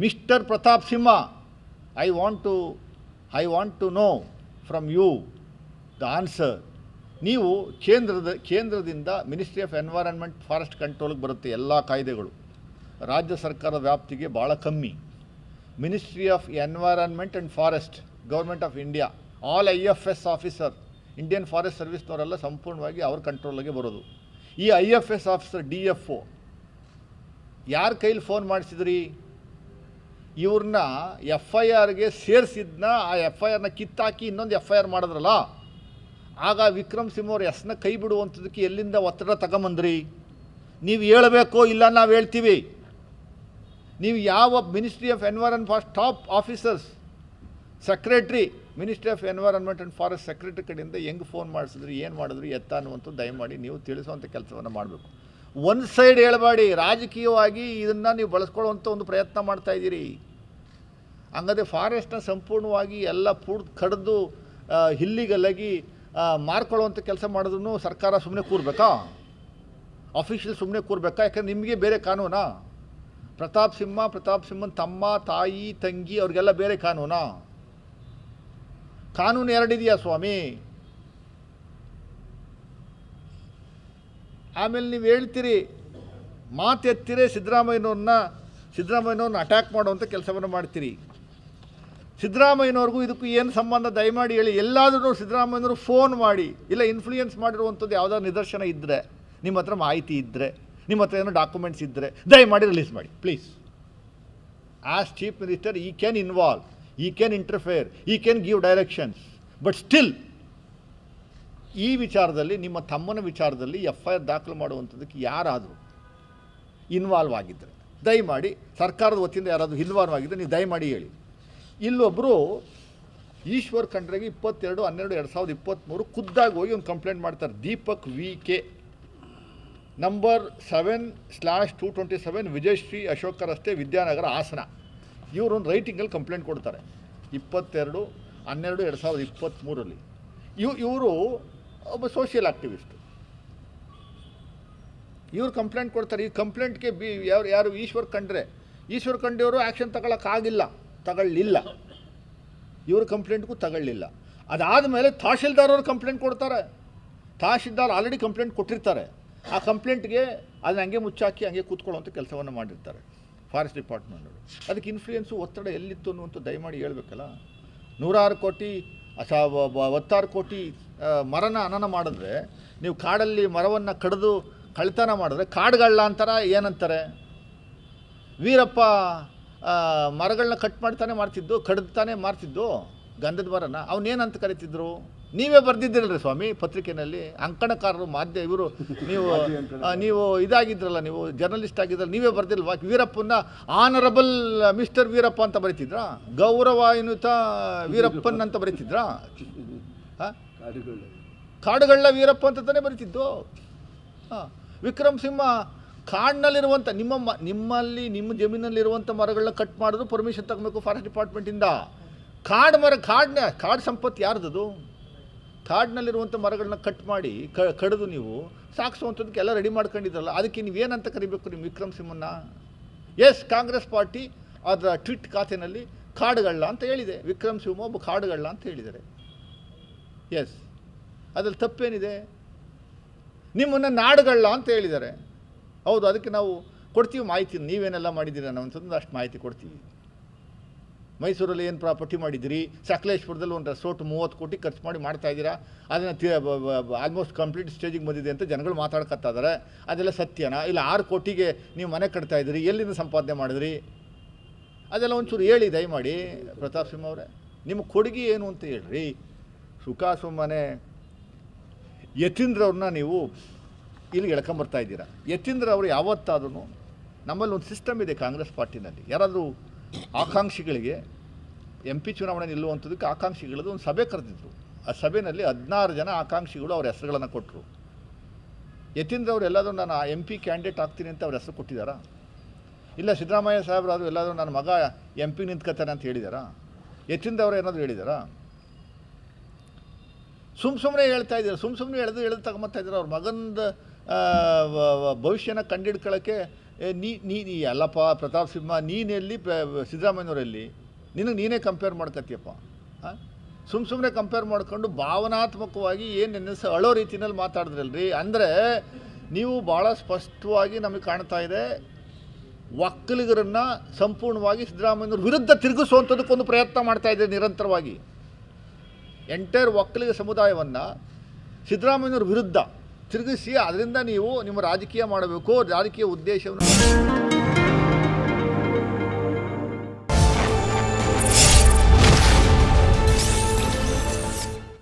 Mister Pratap Simha I want to I want to know from you the answer ನೀವು ಕೇಂದ್ರದ, ಕೇಂದ್ರದಿಂದ ministry of environment forest ಕಂಟ್ರೋಲ್ಗೆ ಬರುತ್ತೆ ಎಲ್ಲ ಕಾಯ್ದೆಗಳು. ರಾಜ್ಯ ಸರ್ಕಾರದ ವ್ಯಾಪ್ತಿಗೆ ಭಾಳ ಕಮ್ಮಿ. Ministry of environment and forest government of India all I F S officer Indian forest ಸರ್ವಿಸ್ನವರೆಲ್ಲ ಸಂಪೂರ್ಣವಾಗಿ ಅವ್ರ ಕಂಟ್ರೋಲ್ಗೆ ಬರೋದು. ಈ I F S officer D F O ಯಾರ ಕೈಲಿ ಫೋನ್ ಮಾಡಿಸಿದ್ರಿ? ಇವ್ರನ್ನ ಎಫ್ ಐ ಆರ್ಗೆ ಸೇರಿಸಿದ್ನ, ಆ ಎಫ್ ಐ ಆರ್ನ ಕಿತ್ತಾಕಿ ಇನ್ನೊಂದು ಎಫ್ ಐ ಆರ್ ಮಾಡಿದ್ರಲ್ಲ, ಆಗ ವಿಕ್ರಮ್ ಸಿಂಹ ಅವ್ರ ಎಸ್ನ ಕೈ ಬಿಡುವಂಥದ್ದಕ್ಕೆ ಎಲ್ಲಿಂದ ಒತ್ತಡ ತಗೊಂಬಂದ್ರಿ? ನೀವು ಹೇಳಬೇಕು ಇಲ್ಲ ನಾವು ಹೇಳ್ತೀವಿ. ನೀವು ಯಾವ ministry of environ for top officers secretary ministry of environment and forest secretary ಕಡೆಯಿಂದ ಹೆಂಗೆ ಫೋನ್ ಮಾಡಿಸಿದ್ರಿ, ಏನು ಮಾಡಿದ್ರಿ ಎತ್ತ ಅನ್ನುವಂಥದ್ದು ದಯಮಾಡಿ ನೀವು ತಿಳಿಸುವಂಥ ಕೆಲಸವನ್ನು ಮಾಡಬೇಕು. ಒಂದು ಸೈಡ್ ಹೇಳಬೇಡಿ, ರಾಜಕೀಯವಾಗಿ ಇದನ್ನು ನೀವು ಬಳಸ್ಕೊಳ್ಳುವಂಥ ಒಂದು ಪ್ರಯತ್ನ ಮಾಡ್ತಾ ಇದ್ದೀರಿ. ಹಂಗಾದ್ರೆ ಫಾರೆಸ್ಟ್ನ ಸಂಪೂರ್ಣವಾಗಿ ಎಲ್ಲ ಪೂರ್ ಕಡಿದು ಹಿಲ್ಲಿಗಲ್ಲಗಿ ಮಾರ್ಕೊಳ್ಳುವಂಥ ಕೆಲಸ ಮಾಡಿದ್ರು ಸರ್ಕಾರ ಸುಮ್ಮನೆ ಕೂರ್ಬೇಕಾ? ಅಫಿಷಿಯಲ್ ಸುಮ್ಮನೆ ಕೂರ್ಬೇಕಾ? ಯಾಕಂದ್ರೆ ನಿಮಗೆ ಬೇರೆ ಕಾನೂನಾ? ಪ್ರತಾಪ್ ಸಿಂಹ, ಪ್ರತಾಪ್ ಸಿಂಹನ ತಮ್ಮ ತಾಯಿ, ತಂಗಿ ಅವ್ರಿಗೆಲ್ಲ ಬೇರೆ ಕಾನೂನಾ? ಕಾನೂನು ಎರಡಿದೆಯಾ ಸ್ವಾಮಿ? ಆಮೇಲೆ ನೀವು ಹೇಳ್ತೀರಿ, ಮಾತು ಎತ್ತಿರೇ ಸಿದ್ದರಾಮಯ್ಯನವ್ರನ್ನ ಸಿದ್ದರಾಮಯ್ಯನವ್ರನ್ನ ಅಟ್ಯಾಕ್ ಮಾಡುವಂಥ ಕೆಲಸವನ್ನು ಮಾಡ್ತೀರಿ. ಸಿದ್ದರಾಮಯ್ಯನವ್ರಿಗೂ ಇದಕ್ಕೂ ಏನು ಸಂಬಂಧ? ದಯಮಾಡಿ ಹೇಳಿ. ಎಲ್ಲಾದರೂ ಸಿದ್ದರಾಮಯ್ಯನವರು ಫೋನ್ ಮಾಡಿ, ಇಲ್ಲ ಇನ್ಫ್ಲೂಯೆನ್ಸ್ ಮಾಡಿರುವಂಥದ್ದು ಯಾವುದಾದ್ರು ನಿದರ್ಶನ ಇದ್ದರೆ ನಿಮ್ಮ ಹತ್ರ ಮಾಹಿತಿ ಇದ್ದರೆ ನಿಮ್ಮ ಹತ್ರ ಏನೋ ಡಾಕ್ಯುಮೆಂಟ್ಸ್ ಇದ್ದರೆ ದಯಮಾಡಿ ರಿಲೀಸ್ ಮಾಡಿ please as chief minister he can involve he can interfere he can give directions but still ಈ ವಿಚಾರದಲ್ಲಿ, ನಿಮ್ಮ ತಮ್ಮನ ವಿಚಾರದಲ್ಲಿ ಎಫ್ ಐ ಆರ್ ದಾಖಲು ಮಾಡುವಂಥದ್ದಕ್ಕೆ ಯಾರಾದರೂ ಇನ್ವಾಲ್ವ್ ಆಗಿದ್ದರೆ ದಯಮಾಡಿ ಸರ್ಕಾರದ ವತಿಯಿಂದ ಯಾರಾದರೂ ಇನ್ವಾಲ್ವ್ ಆಗಿದ್ದರೆ ನೀವು ದಯಮಾಡಿ ಹೇಳಿ. ಇಲ್ಲೊಬ್ಬರು ಈಶ್ವರ್ ಖಂಡ್ರೆಗೆ ಇಪ್ಪತ್ತೆರಡು, ಹನ್ನೆರಡು, ಎರಡು ಸಾವಿರದ ಇಪ್ಪತ್ತ್ಮೂರು ಖುದ್ದಾಗಿ ಹೋಗಿ ಒಂದು ಕಂಪ್ಲೇಂಟ್ ಮಾಡ್ತಾರೆ. Deepak V K. Number seven slash two twenty seven Vijayashree Ashoka ರಸ್ತೆ ವಿದ್ಯಾನಗರ ಹಾಸನ. ಇವರೊಂದು ರೈಟಿಂಗಲ್ಲಿ ಕಂಪ್ಲೇಂಟ್ ಕೊಡ್ತಾರೆ. ಇಪ್ಪತ್ತೆರಡು, ಹನ್ನೆರಡು, ಎರಡು ಸಾವಿರದ ಇಪ್ಪತ್ತ್ಮೂರಲ್ಲಿ ಇವ್, ಇವರು ಒಬ್ಬ ಸೋಷಿಯಲ್ ಆಕ್ಟಿವಿಸ್ಟ್ ಇವ್ರು ಕಂಪ್ಲೇಂಟ್ ಕೊಡ್ತಾರೆ. ಈ ಕಂಪ್ಲೇಂಟ್ಗೆ ಬಿ ಯಾರು ಯಾರು ಈಶ್ವರ್ ಕಂಡ್ರೆ ಈಶ್ವರ್ ಖಂಡ್ರೆಯವರು ಆ್ಯಕ್ಷನ್ ತಗೊಳ್ಳೋಕ್ಕಾಗಿಲ್ಲ ತಗೊಳ್ಳಿಲ್ಲ. ಇವ್ರ ಕಂಪ್ಲೇಂಟ್ಗೂ ತಗೊಳ್ಳಿಲ್ಲ. ಅದಾದ ಮೇಲೆ ತಹಶೀಲ್ದಾರವ್ರು ಕಂಪ್ಲೇಂಟ್ ಕೊಡ್ತಾರೆ. ತಹಶೀಲ್ದಾರ್ ಆಲ್ರೆಡಿ ಕಂಪ್ಲೇಂಟ್ ಕೊಟ್ಟಿರ್ತಾರೆ. ಆ ಕಂಪ್ಲೇಂಟ್ಗೆ ಅದನ್ನ ಹಂಗೆ ಮುಚ್ಚಾಕಿ, ಹಂಗೆ ಅಂತ ಕೆಲಸವನ್ನು ಮಾಡಿರ್ತಾರೆ. ಫಾರೆಸ್ಟ್ ಡಿಪಾರ್ಟ್ಮೆಂಟ್ನವರು ಅದಕ್ಕೆ ಇನ್ಫ್ಲೂಯೆನ್ಸು ಒತ್ತಡ ಎಲ್ಲಿತ್ತು ಅನ್ನುವಂಥ ದಯಮಾಡಿ ಹೇಳಬೇಕಲ್ಲ. ನೂರಾರು ಕೋಟಿ, ಅಸ ಹತ್ತಾರು ಕೋಟಿ ಮರನ ಅನನ ಮಾಡಿದ್ರೆ ನೀವು ಕಾಡಲ್ಲಿ ಮರವನ್ನು ಕಡಿದು ಕಳ್ತನ ಮಾಡಿದ್ರೆ ಕಾಡುಗಳ್ಳ ಅಂತಾರ ಏನಂತಾರೆ? ವೀರಪ್ಪ ಮರಗಳನ್ನ ಕಟ್ ಮಾಡ್ತಾನೆ ಮಾಡ್ತಿದ್ದು ಕಡ್ದಾನೆ ಮಾರ್ತಿದ್ದು ಗಂಧದ ಮರನ. ಅವನೇನಂತ ಕರಿತಿದ್ರು? ನೀವೇ ಬರ್ದಿದ್ದೀರಲ್ರಿ ಸ್ವಾಮಿ ಪತ್ರಿಕೆಯಲ್ಲಿ ಅಂಕಣಕಾರರು ಮಾಧ್ಯ ಇವರು ನೀವು ನೀವು ಇದಾಗಿದ್ರಲ್ಲ ನೀವು ಜರ್ನಲಿಸ್ಟ್ ಆಗಿದ್ರಲ್ಲ ನೀವೇ ಬರ್ದಿಲ್ಲ ವೀರಪ್ಪನ ಆನರಬಲ್ ಮಿಸ್ಟರ್ ವೀರಪ್ಪ ಅಂತ ಬರೀತಿದ್ರಾ? ಗೌರವಾಯುತ ವೀರಪ್ಪನ್ ಅಂತ ಬರೀತಿದ್ರಾ? ಹಾಂ? ಕಾಡುಗಳ. ವೀರಪ್ಪ ಅಂತ ತಾನೇ ಬರೀತಿದ್ದು? ಹಾಂ, ವಿಕ್ರಮ್ ಸಿಂಹ ಕಾಡಿನಲ್ಲಿರುವಂಥ ನಿಮ್ಮ ಮ, ನಿಮ್ಮಲ್ಲಿ, ನಿಮ್ಮ ಜಮೀನಲ್ಲಿರುವಂಥ ಮರಗಳನ್ನ ಕಟ್ ಮಾಡಿದ್ರು ಪರ್ಮಿಷನ್ ತಗೋಬೇಕು ಫಾರೆಸ್ಟ್ ಡಿಪಾರ್ಟ್ಮೆಂಟಿಂದ ಕಾಡು ಮರ, ಕಾಡಿನ, ಕಾಡು ಸಂಪತ್ತು ಯಾರ್ದದು? ಕಾಡಿನಲ್ಲಿರುವಂಥ ಮರಗಳನ್ನ ಕಟ್ ಮಾಡಿ ಕ, ಕಡಿದು ನೀವು ಸಾಗಿಸುವಂಥದ್ದಕ್ಕೆಲ್ಲ ರೆಡಿ ಮಾಡ್ಕೊಂಡಿದ್ರಲ್ಲ, ಅದಕ್ಕೆ ನೀವು ಏನಂತ ಕರಿಬೇಕು ನಿಮ್ಮ ವಿಕ್ರಮ್ ಸಿಂಹನ್ನ? ಎಸ್ ಕಾಂಗ್ರೆಸ್ ಪಾರ್ಟಿ ಅದರ ಟ್ವಿಟ್ ಖಾತೆಯಲ್ಲಿ ಕಾಡುಗಳ ಅಂತ ಹೇಳಿದೆ. ವಿಕ್ರಮ್ ಸಿಂಹ ಒಬ್ಬ ಕಾಡುಗಳ ಅಂತ ಹೇಳಿದ್ದಾರೆ. ಎಸ್ ಅದ್ರಲ್ಲಿ ತಪ್ಪೇನಿದೆ? ನಿಮ್ಮನ್ನು ನಾಡುಗಳ ಅಂತ ಹೇಳಿದ್ದಾರೆ. ಹೌದು, ಅದಕ್ಕೆ ನಾವು ಕೊಡ್ತೀವಿ ಮಾಹಿತಿ. ನೀವೇನೆಲ್ಲ ಮಾಡಿದ್ದೀರ? ಅಂತಂದ್ರೆ ಅಷ್ಟು ಮಾಹಿತಿ ಕೊಡ್ತೀವಿ ಮೈಸೂರಲ್ಲಿ ಏನು ಪ್ರಾಪರ್ಟಿ ಮಾಡಿದ್ದೀರಿ? ಸಕಲೇಶ್ಪುರದಲ್ಲಿ ಒಂದು ರೆಸೋರ್ಟ್ ಮೂವತ್ತು ಕೋಟಿ ಖರ್ಚು ಮಾಡಿ ಮಾಡ್ತಾ ಇದ್ದೀರಾ? ಅದನ್ನು ಆಲ್ಮೋಸ್ಟ್ ಕಂಪ್ಲೀಟ್ ಸ್ಟೇಜಿಗೆ ಬಂದಿದೆ ಅಂತ ಜನಗಳು ಮಾತಾಡ್ಕೊತಾ ಇದ್ದಾರೆ. ಅದೆಲ್ಲ ಸತ್ಯನಾ? ಇಲ್ಲ, ಆರು ಕೋಟಿಗೆ ನೀವು ಮನೆ ಕಟ್ತಾ ಇದ್ದೀರಿ. ಎಲ್ಲಿಂದ ಸಂಪಾದನೆ ಮಾಡಿದ್ರಿ? ಅದೆಲ್ಲ ಒಂಚೂರು ಹೇಳಿ, ದಯಮಾಡಿ. ಪ್ರತಾಪ್ ಸಿಂಹ ಅವರೇ, ನಿಮ್ಮ ಕೊಡುಗೆ ಏನು ಅಂತ ಹೇಳ್ರಿ? ಸುಖ ಸುಮ್ಮನೆ ಯತೀಂದ್ರವ್ರನ್ನ ನೀವು ಇಲ್ಲಿಗೆ ಎಳ್ಕೊಂಬರ್ತಾ ಇದ್ದೀರಾ. ಯತೀಂದ್ರ ಅವರು ಯಾವತ್ತಾದ್ರೂ ನಮ್ಮಲ್ಲಿ ಒಂದು ಸಿಸ್ಟಮ್ ಇದೆ ಕಾಂಗ್ರೆಸ್ ಪಾರ್ಟಿನಲ್ಲಿ. ಯಾರಾದರೂ ಆಕಾಂಕ್ಷಿಗಳಿಗೆ ಎಂ ಪಿ ಚುನಾವಣೆ ನಿಲ್ಲುವಂಥದ್ದಕ್ಕೆ ಆಕಾಂಕ್ಷಿಗಳದ್ದು ಒಂದು ಸಭೆ ಕರೆದಿದ್ರು. ಆ ಸಭೆಯಲ್ಲಿ ಹದಿನಾರು ಜನ ಆಕಾಂಕ್ಷಿಗಳು ಅವ್ರ ಹೆಸರುಗಳನ್ನು ಕೊಟ್ಟರು ಯತೀಂದ್ರ ಅವರು ಎಲ್ಲಾದರೂ ನಾನು ಎಂ ಪಿ ಕ್ಯಾಂಡಿಡೇಟ್ ಆಗ್ತೀನಿ ಅಂತ ಅವ್ರ ಹೆಸರು ಕೊಟ್ಟಿದ್ದಾರಾ? ಇಲ್ಲ ಸಿದ್ದರಾಮಯ್ಯ ಸಾಹೇಬರಾದರೂ ಎಲ್ಲಾದರೂ ನನ್ನ ಮಗ ಎಂ ಪಿ ನಿಂತ್ಕೋತಾನೆ ಅಂತ ಹೇಳಿದಾರಾ ಯತೀಂದ್ರ ಅವರು ಏನಾದರೂ ಹೇಳಿದಾರಾ ಸುಮ್ಮ ಸುಮ್ಮನೆ ಹೇಳ್ತಾ ಇದ್ದಾರೆ ಸುಮ್ಮ ಸುಮ್ಮನೆ ಎಳೆದು ಎಳೆದು ತಗೊಂಬತ್ತಾ ಇದ್ದಾರೆ. ಅವ್ರ ಮಗಂದ ಭವಿಷ್ಯನ ಕಂಡಿಡ್ಕೊಳ್ಳೋಕ್ಕೆ ನೀ ನೀ ಅಲ್ಲಪ್ಪ, ಪ್ರತಾಪ್ ಸಿಂಹ ನೀನೆಲ್ಲಿ ಸಿದ್ದರಾಮಯ್ಯನವರಲ್ಲಿ? ನಿನಗೆ ನೀನೇ ಕಂಪೇರ್ ಮಾಡ್ಕತ್ತಿಯಪ್ಪ. ಹಾಂ ಸುಮ್ಮ ಸುಮ್ಮನೆ ಕಂಪೇರ್ ಮಾಡ್ಕೊಂಡು ಭಾವನಾತ್ಮಕವಾಗಿ ಏನು ನೆನೆಸ ಅಳೋ ರೀತಿಯಲ್ಲಿ ಮಾತಾಡಿದ್ರಲ್ರಿ? ಅಂದರೆ ನೀವು ಭಾಳ ಸ್ಪಷ್ಟವಾಗಿ ನಮಗೆ ಕಾಣ್ತಾ ಇದೆ, ಒಕ್ಕಲಿಗರನ್ನು ಸಂಪೂರ್ಣವಾಗಿ ಸಿದ್ದರಾಮಯ್ಯವ್ರ ವಿರುದ್ಧ ತಿರುಗಿಸುವಂಥದ್ದಕ್ಕೊಂದು ಪ್ರಯತ್ನ ಮಾಡ್ತಾ ನಿರಂತರವಾಗಿ. ಎಂಟೈರ್ ಒಕ್ಕಲಿಗ ಸಮುದಾಯವನ್ನು ಸಿದ್ದರಾಮಯ್ಯನವ್ರ ವಿರುದ್ಧ ತಿರುಗಿಸಿ ಅದರಿಂದ ನೀವು ನಿಮ್ಮ ರಾಜಕೀಯ ಮಾಡಬೇಕು ರಾಜಕೀಯ ಉದ್ದೇಶವನ್ನು